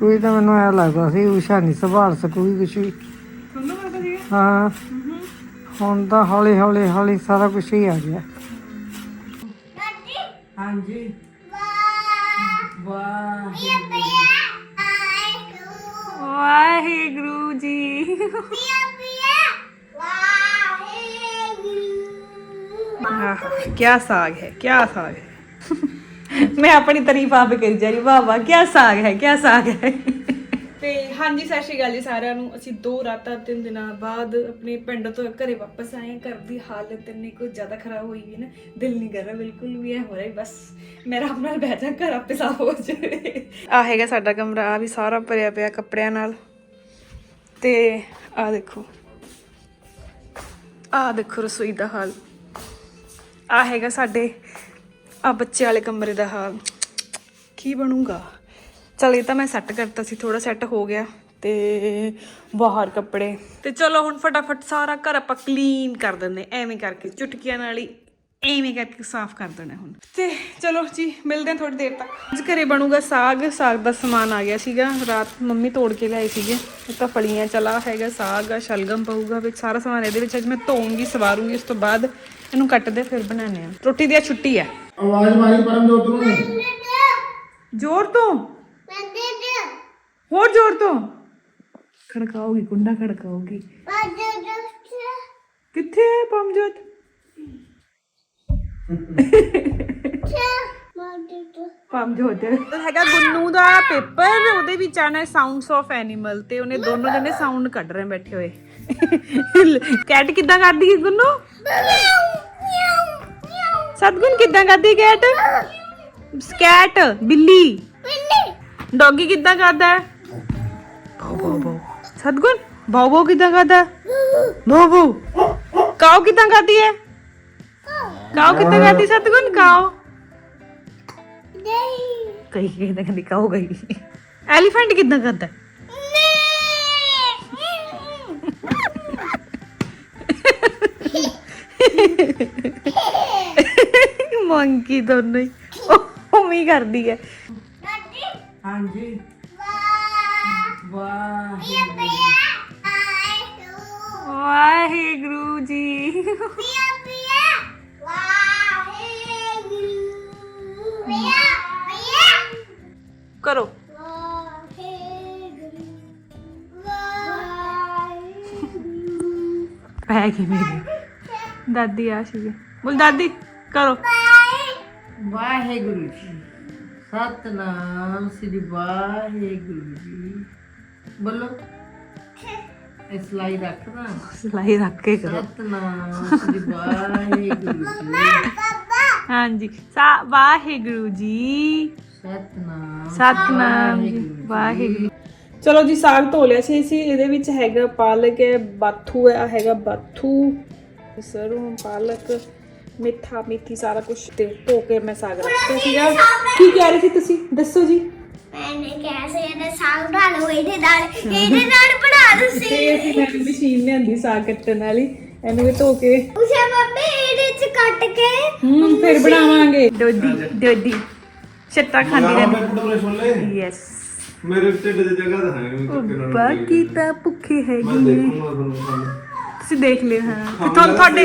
ਕੋਈ ਤਾਂ ਮੈਨੂੰ ਐ ਲੱਗਦਾ ਸੀ ਉਸ਼ਾ ਨਹੀਂ ਸੰਭਾਲ ਸਕੂਗੀ ਕੁਛ ਵੀ। ਤੁਹਾਨੂੰ ਲੱਗਦਾ ਸੀ ਹਾਂ। ਹੁਣ ਤਾਂ ਹੌਲੀ ਹੌਲੀ ਹੌਲੀ ਸਾਰਾ ਕੁਝ ਹੀ ਆ ਗਿਆ। ਹਾਂਜੀ। ਵਾਹ। ਵਾਹਿਗੁਰੂ। ਜੀ। ਕੀ ਸਾਗ ਹੈ ਕੀ ਸਾਗ ਹੈ। ਮੈਂ ਆਪਣੀ ਤਾਰੀਫ ਆਪ ਕਰੀ ਜਾ ਰਹੀ ਵਾਹ ਵਾਹ ਕੀ ਸਾਗ ਹੈ ਕੀ ਸਾਗ ਹੈ। ਤੇ ਹਾਂਜੀ ਸਤਿ ਸ਼੍ਰੀ ਅਕਾਲ ਜੀ ਸਾਰਿਆਂ ਨੂੰ। ਅਸੀਂ ਦੋ ਰਾਤਾਂ ਤਿੰਨ ਦਿਨਾਂ ਬਾਅਦ ਆਪਣੇ ਪਿੰਡ ਤੋਂ ਘਰੇ ਵਾਪਸ ਆਏ ਹਾਂ। ਘਰ ਦੀ ਹਾਲਤ ਇੰਨੀ ਕੁ ਜ਼ਿਆਦਾ ਖਰਾਬ ਹੋਈ ਹੈ ਨਾ ਦਿਲ ਨਹੀਂ ਕਰ ਰਿਹਾ ਬਿਲਕੁਲ ਵੀ ਐ ਹੋ ਰਿਹਾ ਬਸ ਮੇਰਾ ਆਪਣਾ ਬਹਿ ਜਾ ਘਰ ਆਪੇ ਸਾਫ਼ ਹੋ ਜਾਵੇ। ਆ ਹੈਗਾ ਸਾਡਾ ਕਮਰਾ ਆ ਵੀ ਸਾਰਾ ਭਰਿਆ ਪਿਆ ਕੱਪੜਿਆਂ ਨਾਲ। ਤੇ ਆ ਦੇਖੋ ਆ ਦੇਖੋ ਰਸੋਈ ਦਾ ਹਾਲ। ਆ ਹੈਗਾ ਸਾਡੇ ਆ ਬੱਚੇ ਵਾਲੇ ਕਮਰੇ ਦਾ ਹਾਲ। ਕੀ ਬਣੂਗਾ? ਚਲ ਇਹ ਤਾਂ ਮੈਂ ਸੈੱਟ ਕਰਤਾ ਸੀ ਥੋੜਾ ਸੈੱਟ ਹੋ ਗਿਆ ਤੇ ਬਾਹਰ ਕੱਪੜੇ। ਤੇ ਚਲੋ ਹੁਣ ਫਟਾਫਟ ਸਾਰਾ ਘਰ ਆਪਾਂ ਕਲੀਨ ਕਰ ਦਿੰਦੇ ਐਵੇਂ ਕਰਕੇ, ਚੁਟਕੀਆਂ ਨਾਲ ਹੀ ਐਵੇਂ ਕਰਕੇ ਸਾਫ਼ ਕਰ ਦੇਣਾ ਹੁਣ। ਤੇ ਚਲੋ ਜੀ, ਮਿਲਦੇ ਹਾਂ ਥੋੜੀ ਦੇਰ ਤੱਕ। ਅੱਜ ਘਰੇ ਬਣੂਗਾ ਸਾਗ ਸਾਗ ਦਾ ਸਮਾਨ ਆ ਗਿਆ ਸੀਗਾ, ਰਾਤ ਮੰਮੀ ਤੋੜ ਕੇ ਲਿਆਏ ਸੀਗੇ। ਇੱਕ ਤਾਂ ਫਲੀਆਂ ਚਲਾ ਹੈਗਾ, ਸਾਗ ਆ, ਸ਼ਲਗਮ ਪਊਗਾ, ਵਿੱਚ ਸਾਰਾ ਸਮਾਨ ਇਹਦੇ ਵਿੱਚ ਅੱਜ ਮੈਂ ਧੋਉਂਗੀ ਸਵਾਰੂੰਗੀ, ਉਸ ਤੋਂ ਬਾਅਦ ਇਹਨੂੰ ਕੱਟਦੇ ਫਿਰ ਬਣਾਉਂਦੇ ਆ ਰੋਟੀ ਦੀ ਛੁੱਟੀ ਆ ਛੁੱਟੀ ਹੈ ਆਵਾਜ਼ ਮਾਰੀ ਪਰਮਜੋਤ ਨੂੰ ਜ਼ੋਰ ਤੋਂ ਹੋਰ ਜ਼ੋਰ ਤੋਂ ਖੜਕਾਓਗੀ ਕੁੰਡਾ ਖੜਕਾਓਗੀ ਕਿੱਥੇ ਹੈ ਪਮਜੋਤ ਪਮਜੋਤ ਹੈਗਾ ਗੁੰਨੂ ਦਾ ਪੇਪਰ ਉਹਦੇ ਵਿੱਚ ਆਣਾ ਸਾਊਂਡਸ ਆਫ ਐਨੀਮਲ ਤੇ ਉਹਨੇ ਦੋਨੋਂ ਜਣੇ ਸਾਊਂਡ ਕੱਢ ਰਹੇ ਬੈਠੇ ਹੋਏ ਕੈਟ ਕਿੱਦਾਂ ਕਰਦੀ ਹੈ ਗੁੰਨੂ ਸਤਗੁਣ ਕਿੱਦਾਂ ਕਰਦੀ ਕੈਟ ਸਕੈਟ ਬਿੱਲੀ। ਡੌਗੀ ਕਿੱਦਾਂ ਕਰਦਾ? ਹੈ ਬਾਉ ਬਾਉ ਬਾਉ ਸਤਗੁਣ ਬਾਉ ਬਾਉ ਕਿੱਦਾਂ ਕਰਦਾ? ਬਾਉ ਬਾਉ ਕਾਉ ਕਿੱਦਾਂ ਕਰਦੀ ਹੈ ਕਾਉ ਕਿੱਦਾਂ ਕਰਦੀ ਸਤਗੁਣ? ਕਾਉ ਕਈ ਕਈ ਤਾਂ ਕਹਿੰਦੀ ਕਾਉ ਗਈ। ਐਲੀਫੈਂਟ ਕਿੱਦਾਂ ਕਰਦਾ? ਹੈ? ਮੰਕੀ ਦੋਨੋਂ ਹੀ। ਉਹ ਉਵੇਂ ਹੀ ਕਰਦੀ ਹੈ। ਹਾਂਜੀ। ਵਾਹ। ਵਾਹਿਗੁਰੂ ਜੀ। ਕਰੋ। ਪੈ ਗਈ ਮੇਰੀ। ਦਾਦੀ ਆ ਸੀ ਬੋਲ ਦਾਦੀ ਕਰੋ। ਵਾਹਿਗੁਰੂ ਜੀ। ਸਤਨਾਮ ਸ੍ਰੀ ਵਾਹਿਗੁਰੂ ਜੀ। ਬੋਲੋ। ਇਸ ਲਈ ਰੱਖਦਾ ਸਲਾਈ ਰੱਖ ਕੇ ਕਰੋ। ਸਤਨਾਮ ਸ੍ਰੀ ਵਾਹਿਗੁਰੂ ਜੀ। ਹਾਂਜੀ। ਸਾ ਵਾਹਿਗੁਰੂ ਜੀ। ਸਤਨਾਮ ਸਤਨਾਮ ਜੀ ਵਾਹਿਗੁਰੂ ਚਲੋ ਜੀ ਸਾਗ ਧੋ ਲਿਆ ਸੀ ਅਸੀਂ। ਇਹਦੇ ਵਿੱਚ ਹੈਗਾ ਪਾਲਕ ਹੈ ਬਾਥੂ ਹੈ ਆਹ ਹੈਗਾ ਬਾਥੂ। ਸਰੋਂ ਪਾਲਕ। ਮਿੱਠਾ ਮੇਥੀ ਸਾਰਾ ਕੁਝ ਤੇ ਧੋ ਕੇ ਮੈਂ ਸਾਗ ਰੱਖਿਆ। ਸੀਗਾ ਕੀ ਕਹਿ ਰਹੇ ਸੀ ਤੁਸੀਂ? ਦੱਸੋ ਜੀ। ਮੈਨੇ ਕਿਹਾ ਸੀ ਇਹਦਾ ਸਾਗ ਬਣਾ ਲਓ ਇਹਦੇ ਨਾਲ ਇਹਦੇ ਨਾਲ ਬਣਾ ਲਓ ਸੀ ਤੇ ਅਸੀਂ ਮੈਂ ਮਸ਼ੀਨ ਲਿਆਂਦੀ ਸਾਗ ਕੱਟਣ ਵਾਲੀ। ਇਹਨੂੰ ਵੀ ਧੋ ਕੇ। ਉਸੇ ਬਾਬੇ ਇਹਦੇ ਚ ਕੱਟ ਕੇ ਹੂੰ ਫਿਰ ਬਣਾਵਾਂਗੇ। ਡੋਡੀ ਡੋਡੀ ਛੱਟਾ ਖਾਂਦੀ ਰਹਿੰਦੀ। ਯੈਸ ਮੇਰੇ ਢਿੱਡ ਦੀ ਜਗ੍ਹਾ ਤਾਂ ਹੈ ਬਾਕੀ ਤਾਂ ਭੁੱਖੇ ਹੈਗੀ ਤੁਸੀਂ ਦੇਖ ਲਿਓ ਹਾਂ। ਤੇ ਤੁਹਾ- ਤੁਹਾਡੇ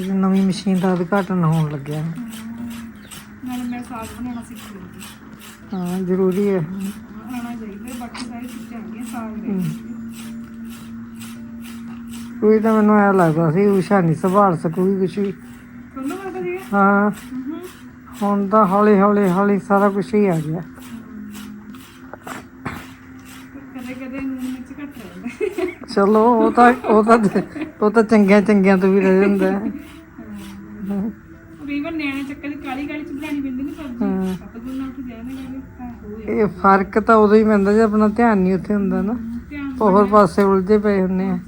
ਇਹ ਨਵੀਂ ਮਸ਼ੀਨ ਦਾ ਉਦਘਾਟਨ ਹੋਣ ਲੱਗਿਆ। ਨਾਲ ਮੈਂ ਸਾਗ ਬਣਾਉਣਾ ਸਿੱਖ ਲਈ ਹਾਂ ਜ਼ਰੂਰੀ ਹੈ। ਆਣਾ ਚਾਹੀਦਾ ਬਾਕੀ ਸਾਰੀ ਚੀਜ਼ਾਂ ਆ ਗਈਆਂ ਸਾਗ ਰਹਿ ਕੋਈ ਤਾਂ ਮੈਨੂੰ ਐ ਲੱਗਦਾ ਸੀ ਉਸ਼ਾ ਨਹੀਂ ਸੰਭਾਲ ਸਕੂਗੀ ਕੁਛ ਵੀ। ਤੁਹਾਨੂੰ ਲੱਗਦਾ ਜੀ ਹਾਂ। ਹੁਣ ਤਾਂ ਹੌਲੀ ਹੌਲੀ ਹੌਲੀ ਸਾਰਾ ਕੁਝ ਹੀ ਆ ਗਿਆ ਕਦੇ ਕਦੇ ਨੂਨ ਵਿੱਚ ਘੱਟ ਰਹਿੰਦਾ ਚਲੋ ਉਹ ਤਾਂ ਉਹ ਤਾਂ ਉਹ ਤਾਂ ਚੰਗਿਆਂ ਚੰਗਿਆਂ ਤੋਂ ਵੀ ਰਹਿ ਜਾਂਦਾ ਹੈ। ਰੀਵਨ ਨਿਆਣੇ ਚੱਕਰ ਦੀ ਕਾਲੀ ਕਾਲੀ ਚ ਬਣਾਣੀ ਪੈਂਦੀ ਨਾ ਸਬਜ਼ੀ। ਉੱਠ ਜਾਣੇ ਲੱਗੇ ਇਹ ਫ਼ਰਕ ਤਾਂ ਉਦੋਂ ਹੀ ਪੈਂਦਾ ਜੇ ਆਪਣਾ ਧਿਆਨ ਨਹੀਂ ਉੱਥੇ ਹੁੰਦਾ ਨਾ। ਹੋਰ ਪਾਸੇ ਉਲਝੇ ਪਏ ਹੁੰਨੇ ਆ।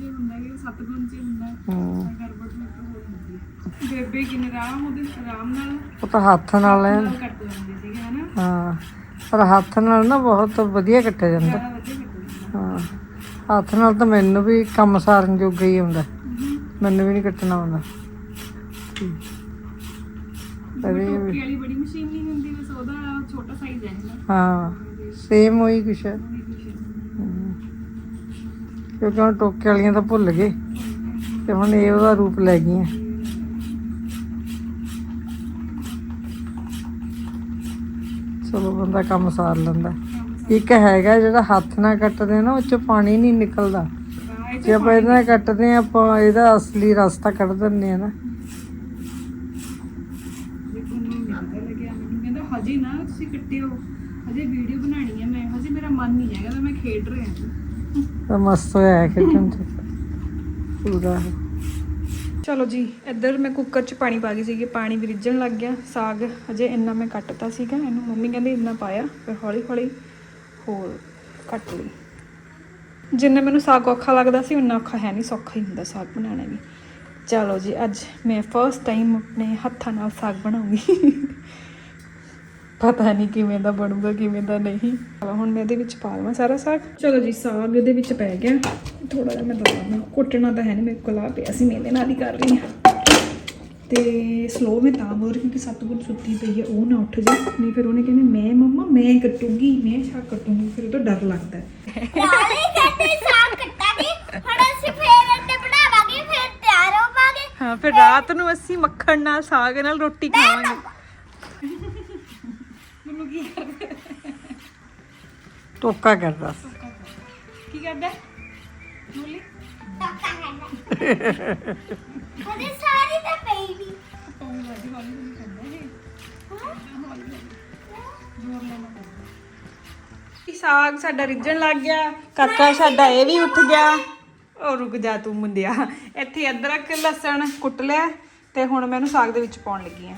ਹੁੰਦਾ ਹੈ। ਬੇਬੇ ਕਿੰਨੇ ਆਰਾਮ ਉਹਦੇ ਆਰਾਮ ਨਾਲ ਉਹ ਤਾਂ ਹੱਥ ਨਾਲ ਹਨਾ? ਹਾਂ। ਪਰ ਹੱਥ ਨਾਲ ਨਾ ਬਹੁਤ ਵਧੀਆ ਕੱਟਿਆ ਜਾਂਦਾ। ਹਾਂ। ਹੱਥ ਨਾਲ ਤਾਂ ਮੈਨੂੰ ਵੀ ਕੰਮ ਸਾਰਨ ਜੋਗਾ ਹੀ ਹੁੰਦਾ ਮੈਨੂੰ ਵੀ ਨਹੀਂ ਕੱਟਣਾ ਆਉਂਦਾ। ਅਰੇ ਟੋਪੀ ਵਾਲੀ ਬੜੀ ਮਸ਼ੀਨ ਨਹੀਂ ਹੁੰਦੀ ਬਸ ਉਹਦਾ ਛੋਟਾ ਸਾਈਜ਼ ਹੈ ਨਾ ਹਾਂ ਸੇਮ ਹੋਈ ਕੁਛ ਹੈ। ਕਿਉਂਕਿ ਹੁਣ ਟੋਕੇ ਵਾਲੀਆਂ ਤਾਂ ਭੁੱਲ ਗਏ ਤੇ ਹੁਣ ਇਹ ਉਹਦਾ ਰੂਪ ਲੈ ਗਈਆਂ। ਚਲੋ ਬੰਦਾ ਕੰਮ ਸਾਰ ਲੈਂਦਾ। ਇੱਕ ਹੈਗਾ ਜਿਹੜਾ ਹੱਥ ਨਾਲ ਕੱਟਦੇ ਆ ਨਾ ਉਹ ਚ ਪਾਣੀ ਨਹੀਂ ਨਿਕਲਦਾ। ਜੇ ਆਪਾਂ ਇਹਦੇ ਨਾਲ ਕੱਟਦੇ ਆ ਆਪਾਂ ਇਹਦਾ ਅਸਲੀ ਰਸਤਾ ਕੱਢ ਦਿੰਦੇ ਆ ਨਾ ਕਹਿੰਦਾ ਹਜੇ ਨਾ ਤੁਸੀਂ ਕੱਟਿਓ। ਹਜੇ ਵੀਡੀਓ ਬਣਾਣੀ ਹੈ ਮੈਂ। ਹਜੇ ਮੇਰਾ ਮਨ ਨਹੀਂ ਹੈਗਾ ਤਾਂ ਮੈਂ ਖੇਡ ਰਿਹਾ ਹਾਂ। ਤਾਂ ਮਸਤ ਹੋਇਆ ਹੈ ਖੇਡਣ ਚ। ਪੂਰਾ ਚਲੋ ਜੀ ਇੱਧਰ ਮੈਂ ਕੁੱਕਰ 'ਚ ਪਾਣੀ ਪਾ ਗਈ ਸੀਗੀ। ਪਾਣੀ ਵੀ ਰਿੱਝਣ ਲੱਗ ਗਿਆ। ਸਾਗ ਹਜੇ ਇੰਨਾ ਮੈਂ ਕੱਟਤਾ ਸੀਗਾ। ਇਹਨੂੰ ਮੰਮੀ ਕਹਿੰਦੇ ਇੰਨਾ ਪਾਇਆ। ਫਿਰ ਹੌਲੀ ਹੌਲੀ ਹੋਰ ਕੱਟ ਲਈ ਜਿੰਨਾ ਮੈਨੂੰ ਸਾਗ ਔਖਾ ਲੱਗਦਾ ਸੀ, ਉਨਾ ਔਖਾ ਹੈ ਨਹੀਂ ਸੌਖਾ ਹੀ ਹੁੰਦਾ ਸਾਗ ਬਣਾਉਣਾ ਵੀ। ਚਲੋ ਜੀ, ਅੱਜ ਮੈਂ ਫਰਸਟ ਟਾਈਮ ਆਪਣੇ ਹੱਥਾਂ ਨਾਲ ਸਾਗ ਬਣਾਉਂਗੀ। ਪਤਾ ਨਹੀਂ ਕਿਵੇਂ ਦਾ ਬਣੂਗਾ, ਕਿਵੇਂ ਦਾ ਨਹੀਂ। ਹੁਣ ਮੈਂ ਇਹਦੇ ਵਿੱਚ ਪਾ ਲਵਾਂ ਸਾਰਾ ਸਾਗ। ਚਲੋ ਜੀ, ਸਾਗ ਇਹਦੇ ਵਿੱਚ ਪੈ ਗਿਆ। ਥੋੜਾ ਜਿਹਾ ਮੈਂ ਦਵਾਂ ਕੁੱਟਣਾ ਤਾਂ ਹੈ ਨਹੀਂ ਮੇਰੇ ਕੋਲ ਆ ਪਿਆ ਸੀ, ਮੈਂ ਇਹਦੇ ਨਾਲ ਹੀ ਕਰ ਰਹੀ ਹਾਂ। ਤੇ ਸਲੋ ਮੈਂ ਤਾਂ ਬੋਲ ਰਹੀ ਕਿਉਂਕਿ ਸਤਗੁਰ ਸੁੱਤੀ ਪਈ ਹੈ ਉਹ ਨਾ ਉੱਠ ਜਾ ਨਹੀਂ ਫਿਰ ਉਹਨੇ ਕਹਿੰਦੇ ਮੈਂ ਮੰਮਾ ਮੈਂ ਕੱਟੂਗੀ ਮੈਂ ਸਾਗ ਕੱਟੂਗੀ ਫਿਰ ਉਹ ਤੋਂ ਡਰ ਲੱਗਦਾ ਹੈ। ਨਾਲੇ ਕਹਿੰਦੇ ਸਾਗ ਕੱਟਾਂਗੇ ਹੁਣ ਅਸੀਂ ਫੇਰ ਅੰਡੇ ਬਣਾਵਾਂਗੇ ਫਿਰ ਤਿਆਰ ਹੋਵਾਂਗੇ। ਹਾਂ ਫਿਰ ਰਾਤ ਨੂੰ ਅਸੀਂ ਮੱਖਣ ਨਾਲ ਸਾਗ ਨਾਲ ਰੋਟੀ ਖਾਵਾਂਗੇ। ਮੈਨੂੰ ਕੀ ਟੋਕਾ ਕਰਦਾ। ਕੀ ਕਰਦਾ ਮੂਲੀ? ਟੱਕਾ ਕਰਨਾ ਉਹਦੇ ਸਾਰੀ ਤਾਂ ਪਈ ਨਹੀਂ ਸਾਗ ਸਾਡਾ ਰਿੱਝਣ ਲੱਗ ਗਿਆ? ਕਾਕਾ ਸਾਡਾ ਇਹ ਵੀ ਉੱਠ ਗਿਆ। ਉਹ ਰੁਕ ਜਾ ਤੂੰ ਮੁੰਡਿਆ। ਇੱਥੇ ਅਦਰਕ, ਲਸਣ ਕੁੱਟ ਲਿਆ ਤੇ ਹੁਣ ਮੈਂ ਇਹਨੂੰ ਸਾਗ ਦੇ ਵਿੱਚ ਪਾਉਣ ਲੱਗੀ ਆ।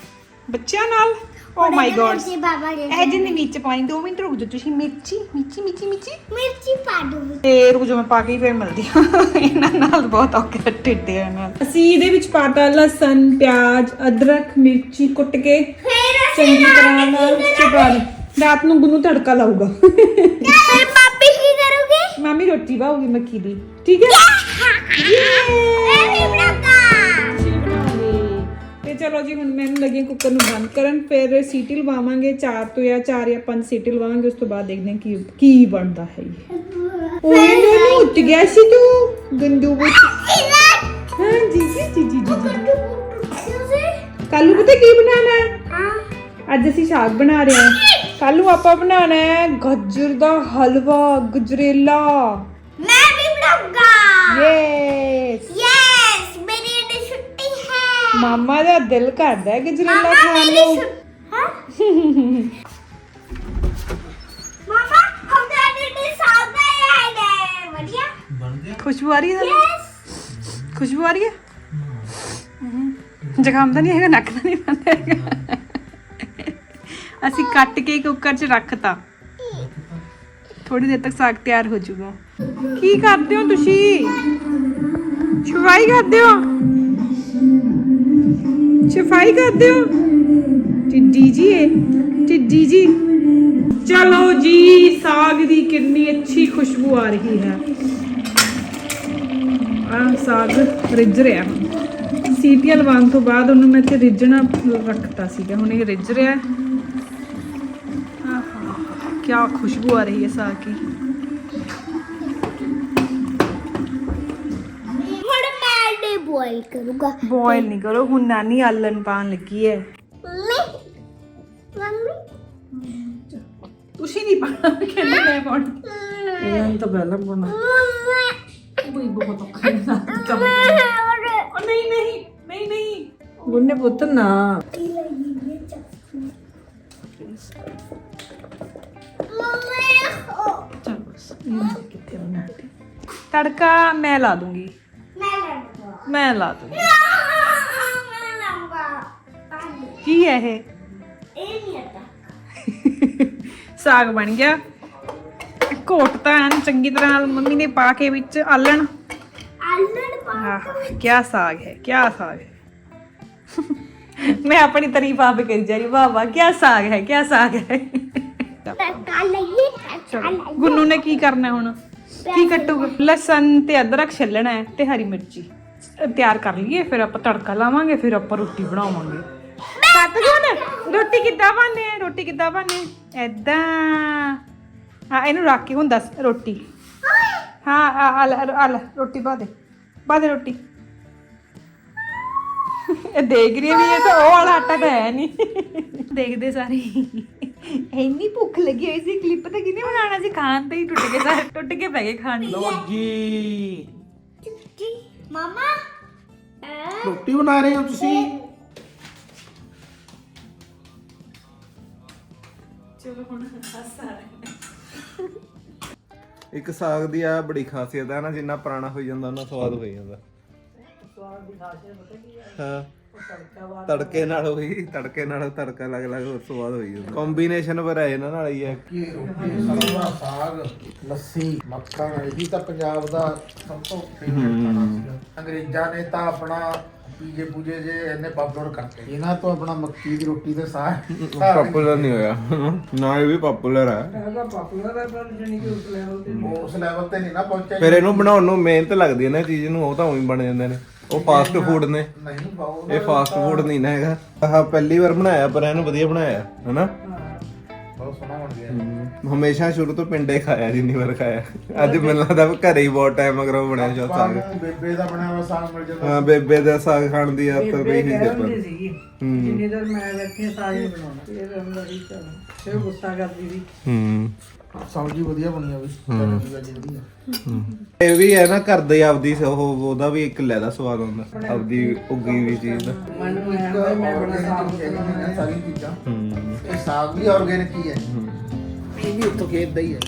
ਬੱਚਿਆਂ ਨਾਲ ਓ ਮਾਈ ਗॉड ਜੀ ਬਾਬਾ ਜੀ ਇਹ ਜਿੰਨੀ ਵਿੱਚ ਪਾਣੀ 2 ਮਿੰਟ ਰੁਕ ਜਾ ਤੁਸੀਂ। ਮਿਰਚੀ ਮਿਰਚੀ ਮਿਰਚੀ ਮਿਰਚੀ। ਮਿਰਚੀ ਪਾ ਦੋ ਤੇ ਰੁਕ ਜਾ ਮੈਂ ਪਾ ਕੇ ਹੀ ਫਿਰ ਮਿਲਦੀ ਹਾਂ। ਇਹਨਾਂ ਨਾਲ ਬਹੁਤ ਔਖਾ ਟਿੱਡੇ ਨਾਲ। ਅਸੀਂ ਇਹਦੇ ਵਿੱਚ ਪਾਤਾ ਲਸਣ ਪਿਆਜ਼ ਅਦਰਕ ਮਿਰਚੀ ਕੁੱਟ ਕੇ। ਚੰਗੀ ਤਰ੍ਹਾਂ ਨਾਲ ਚਪਾ ਲਈ ਰਾਤ ਨੂੰ ਗੁੰਨੂ ਤੜਕਾ ਲਾਊਗਾ। ਫਿਰ ਪਾਪੀ ਕੀ ਕਰੋਗੇ? ਮਾਮੀ ਰੋਟੀ ਪਾਉਗੀ ਮੱਕੀ ਦੀ। ਠੀਕ ਹੈ? ਇਹ ਵੀ ਤੇ ਚਲੋ ਜੀ ਹੁਣ ਮੈਨੂੰ ਲੱਗੀ ਕੁੱਕਰ ਨੂੰ ਬੰਦ ਕਰਨ ਫਿਰ ਸੀਟੀ ਲਵਾਵਾਂਗੇ ਚਾਰ ਤੋਂ ਜਾਂ ਚਾਰ ਜਾਂ ਪੰਜ ਸੀਟੀ ਲਵਾਵਾਂਗੇ ਉਸ ਤੋਂ ਬਾਅਦ ਦੇਖਦੇ ਹਾਂ ਕੀ ਕੀ ਬਣਦਾ ਹੈ ਇਹ। ਓਏ ਮੈਨੂੰ ਉੱਠ ਗਿਆ ਸੀ ਤੂੰ ਗੰਦੂ ਵਿੱਚ ਹਾਂ ਜੀ ਜੀ ਜੀ ਜੀ ਜੀ ਕੱਲ ਨੂੰ ਪਤਾ ਕੀ ਬਣਾਉਣਾ ਹੈ? ਅੱਜ ਅਸੀਂ ਸਾਗ ਬਣਾ ਰਹੇ ਹਾਂ। ਕੱਲ ਨੂੰ ਆਪਾਂ ਬਣਾਉਣਾ ਹੈ ਗਾਜਰ ਦਾ ਹਲਵਾ ਗਜਰੇਲਾ। ਮੈਂ ਵੀ ਬਣਾਉਂਗਾ ਯੈਸ ਯੈਸ ਮੇਰੀ ਅੱਜ ਛੁੱਟੀ ਹੈ ਮਾਮਾ ਦਾ ਦਿਲ ਕਰਦਾ ਹੈ ਗਜਰੇਲਾ ਖਾਣ ਨੂੰ। ਹਾਂ? ਮਾਮਾ ਹਮ ਤੁਹਾਡੇ ਲਈ ਸਾਗ ਦਾ ਆਏ ਨੇ ਵਧੀਆ? ਖੁਸ਼ਬੂ ਆ? ਰਹੀ ਹੈ ਤੁਹਾਨੂੰ? ਯੈਸ ਖੁਸ਼ਬੂ ਆ ਰਹੀ ਹੈ। ਜ਼ੁਕਾਮ ਤਾਂ ਨਹੀਂ ਹੈਗਾ ਨੱਕ ਤਾਂ ਨਹੀਂ ਬੰਦ ਹੈਗਾ। ਅਸੀਂ ਕੱਟ ਕੇ ਕੁੱਕਰ 'ਚ ਰੱਖਤਾ। ਥੋੜੀ ਦੇਰ ਤੱਕ ਸਾਗ ਤਿਆਰ ਹੋ ਜਾਊਗਾ ਕੀ ਕਰਦੇ ਹੋ ਤੁਸੀਂ? ਸਫ਼ਾਈ ਕਰਦੇ ਹੋ? ਸਫ਼ਾਈ ਕਰਦੇ ਹੋ? ਟਿੱਡੀ ਜੀ ਇਹ ਟਿੱਡੀ ਜੀ। ਚਲੋ ਜੀ, ਸਾਗ ਦੀ ਕਿੰਨੀ ਅੱਛੀ ਖੁਸ਼ਬੂ ਆ ਰਹੀ ਹੈ। ਆ ਸਾਗ ਰਿੱਝ ਰਿਹਾ। ਹੁਣ ਸੀਟੀਆਂ ਲਵਾਉਣ ਤੋਂ ਬਾਅਦ ਉਹਨੂੰ ਮੈਂ ਇੱਥੇ ਰਿੱਝਣਾ ਰੱਖਤਾ ਸੀਗਾ, ਹੁਣ ਇਹ ਰਿੱਝ ਰਿਹਾ। ਹੈ ਆਹਾ ਕੀ ਖੁਸ਼ਬੂ ਆ ਰਹੀ ਹੈ ਸਾਗ ਕੀ ਡੇ ਬੋਇਲ ਕਰੂੰਗਾ ਬੋਇਲ ਨਹੀਂ ਕਰੋ ਹੁਣ ਨਾਨੀ ਆਲਣ ਪਾਣ ਲੱਗੀ ਹੈ ਮੰਮੀ ਮੰਮੀ ਤੁਸੀਂ ਨਹੀਂ ਪਾਣਾ ਕਹਿੰਦੇ ਮੈਂ ਪਾਉਣਾ ਇਹਨਾਂ ਨੂੰ ਤਾਂ ਪਹਿਲਾਂ ਪਾਉਣਾ ਕੋਈ ਬਹੁਤ ਔਖਾ ਹੈ ਕੰਮ ਉਹ ਨਹੀਂ ਨਹੀਂ ਨਹੀਂ ਨਹੀਂ ਗੁੰਨੇ ਪੁੱਤ ਨਾ ਚਲ ਬਸ ਇਹ ਕਿੱਥੇ ਬਣਾ ਤੜਕਾ ਮੈਂ ਲਾ ਦੂੰਗੀ। ਮੈਂ ਕੀ ਹੈ ਇਹ? ਸਾਗ ਬਣ ਗਿਆ। ਘੋਟਤਾ ਐਨ ਚੰਗੀ ਤਰ੍ਹਾਂ ਨਾਲ ਮੰਮੀ ਨੇ ਪਾ ਕੇ ਵਿੱਚ ਆਲਣ। ਆਹ ਕੀ ਸਾਗ ਹੈ ਕੀ ਸਾਗ ਹੈ। ਮੈਂ ਆਪਣੀ ਤਾਰੀਫ ਆਪ ਕਰੀ ਜਾ ਰਹੀ ਵਾਹ ਵਾਹ ਕੀ ਸਾਗ ਹੈ ਕੀ ਸਾਗ ਹੈ। ਗੁੰਨੂ ਨੇ ਕੀ ਕਰਨਾ ਹੁਣ? ਕੀ ਕੱਟੂਗਾ? ਲਸਣ ਤੇ ਅਦਰਕ ਛਿੱਲਣਾ ਹੈ ਤੇ ਹਰੀ ਮਿਰਚੀ। ਤਿਆਰ ਕਰ ਲਈਏ ਫਿਰ ਆਪਾਂ ਤੜਕਾ ਲਾਵਾਂਗੇ ਫਿਰ ਆਪਾਂ ਰੋਟੀ ਬਣਾਵਾਂਗੇ। ਕੱਟ ਰੋਟੀ ਕਿੱਦਾਂ ਬਣਨੇ ਆ ਰੋਟੀ ਕਿੱਦਾਂ ਬਣਨੇ ਐਦਾਂ ਹਾਂ ਇਹਨੂੰ ਰੱਖ ਕੇ ਹੁਣ ਦੱਸ ਰੋਟੀ। ਹਾਂ ਆ ਆ ਲੈ ਆ ਲੈ ਰੋਟੀ ਪਾ ਦੇ ਪਾ ਦੇ ਰੋਟੀ। ਇਹ ਦੇਖ ਰਹੀ ਹੈ ਵੀ ਇਹ ਤਾਂ ਉਹ ਵਾਲਾ ਆਟਾ ਤਾਂ ਹੈ ਨਹੀਂ। ਦੇਖਦੇ ਸਾਰੇ। ਇੰਨੀ ਭੁੱਖ ਲੱਗੀ ਹੋਈ ਸੀ ਕਲਿੱਪ ਤਾਂ ਕਿਹਨੇ ਬਣਾਉਣਾ ਸੀ? ਖਾਣ ਤੇ ਹੀ ਟੁੱਟ ਗਏ ਸਾਰੇ ਟੁੱਟ ਕੇ ਪੈ ਗਏ ਖਾਣ। ਨੂੰ ਮਮਾ ਰੋਟੀ ਬਣਾ ਰਹੇ ਹੋ ਤੁਸੀਂ? ਚਲੋ ਹੁਣ ਹੱਸਾ ਇੱਕ ਸਾਗ ਦੀ ਆ ਬੜੀ ਖਾਸੀਅਤ ਹੈ ਨਾ ਜਿੰਨਾ ਪੁਰਾਣਾ ਹੋਈ ਜਾਂਦਾ ਉਹਨਾਂ ਸਵਾਦ ਹੋਈ ਜਾਂਦਾ। ਹਾਂ। ਤੜਕੇ ਨਾਲ ਹੋਈ ਤੜਕੇ ਨਾਲ ਤੜਕਾ ਲੱਗ ਲੱਗ ਹੋਰ ਸਵਾਦ ਹੋਈ ਜਾਂਦਾ। ਕੰਬੀਨੇਸ਼ਨ ਪਰ ਹੈ ਇਹਨਾਂ ਨਾਲ ਹੀ ਹੈ ਕੀ ਰੋਟੀ ਸਰਵਾ ਸਾਗ ਲੱਸੀ ਮੱਖਣ ਇਹੀ ਤਾਂ ਪੰਜਾਬ ਦਾ ਸਭ ਤੋਂ ਫੇਵਰਟ ਖਾਣਾ ਸੀ ਅੰਗਰੇਜ਼ਾਂ ਨੇ ਤਾਂ ਆਪਣਾ ਪੀਜੇ ਪੂਜੇ ਜੇ ਇਹਨੇ ਪਾਪੂਲਰ ਕਰਤੇ। ਇਹਨਾਂ ਤੋਂ ਆਪਣਾ ਮੱਕੀ ਦੀ ਰੋਟੀ ਤੇ ਸਾਗ ਪਪੂਲਰ ਨਹੀਂ ਹੋਇਆ। ਨਾ ਇਹ ਵੀ ਪਪੂਲਰ ਹੈ ਇਹਦਾ ਪਪੂਲਰ ਹੈ ਪਰ ਜਣੀ ਕਿ ਉਸ ਲੈਵਲ ਤੇ ਉਸ ਲੈਵਲ ਤੇ ਨਹੀਂ ਨਾ ਪਹੁੰਚਿਆ। ਫਿਰ ਇਹਨੂੰ ਬਣਾਉਣ ਨੂੰ ਮਿਹਨਤ ਲੱਗਦੀ ਹੈ ਨਾ ਚੀਜ਼ ਨੂੰ ਉਹ ਤਾਂ ਉਹੀ ਬਣ ਜਾਂਦੇ ਨੇ। ਉਹ ਫਾਸਟ ਫੂਡ ਨੇ। ਨਹੀਂ ਬਾਉ ਇਹ ਫਾਸਟ ਫੂਡ ਨਹੀਂ ਨਾ ਹੈਗਾ। ਆਹ ਪਹਿਲੀ ਵਾਰ ਬਣਾਇਆ ਪਰ ਇਹਨੂੰ ਵਧੀਆ ਬਣਾਇਆ ਹਨਾ? ਬਹੁਤ ਸੋਹਣਾ ਬਣ ਗਿਆ ਹਮੇਸ਼ਾ ਸ਼ੁਰੂ ਤੋਂ ਪਿੰਡੇ ਖਾਇਆ ਜਿੰਨੀ ਵਾਰ ਖਾਇਆ। ਅੱਜ ਮੈਨੂੰ ਲੱਗਦਾ ਘਰੇ ਹੀ ਬਹੁਤ ਟਾਈਮ ਮਗਰੋਂ ਬਣਿਆ ਸ਼ਾਇਦ ਸਾਗ। ਬੇਬੇ ਦਾ ਬਣਿਆ ਹੋਇਆ ਸਾਗ ਮਿਲ ਜਾਂਦਾ। ਹਾਂ ਬੇਬੇ ਦਾ ਸਾਗ ਖਾਣ ਦੀ ਆਦਤ ਪਈ ਸੀ ਜਿੰਨੀ ਦੇਰ ਮੈਂ ਬੈਠੀ ਸਾਗ ਬਣਾਉਣਾ। ਇਹ ਰੰਦਾ ਹੀ ਚੱਲ ਫਿਰ ਗੁੱਸਾ ਕਰਦੀ ਸੀ। ਹੂੰ। ਸਬਜ਼ੀ ਵਧੀਆ ਬਣੀ ਆ ਵੀ। ਚਟਨੀ ਵਾਲੀ ਵਧੀਆ ਇਹ ਵੀ ਹੈ ਨਾ ਘਰ ਦੇ ਆਪਦੀ ਸ- ਉਹ ਉਹਦਾ ਵੀ ਇੱਕ ਲੈਦਾ ਸਵਾਦ ਆਉਂਦਾ ਆਪਦੀ ਉੱਗੀ ਵੀ ਚੀਜ਼ ਦਾ। ਹੋਇਆ ਮੈਂ ਬੜਾ ਹੈਗੀਆਂ ਨੇ ਸਾਰੀਆਂ ਚੀਜ਼ਾਂ। ਹੂੰ। ਇਹ ਸਾਗ ਵੀ ਆਰਗੈਨਿਕ ਹੀ। ਹੈ। ਇਹ ਵੀ ਉੱਥੋਂ ਖੇਤ ਦਾ ਹੀ ਹੈ।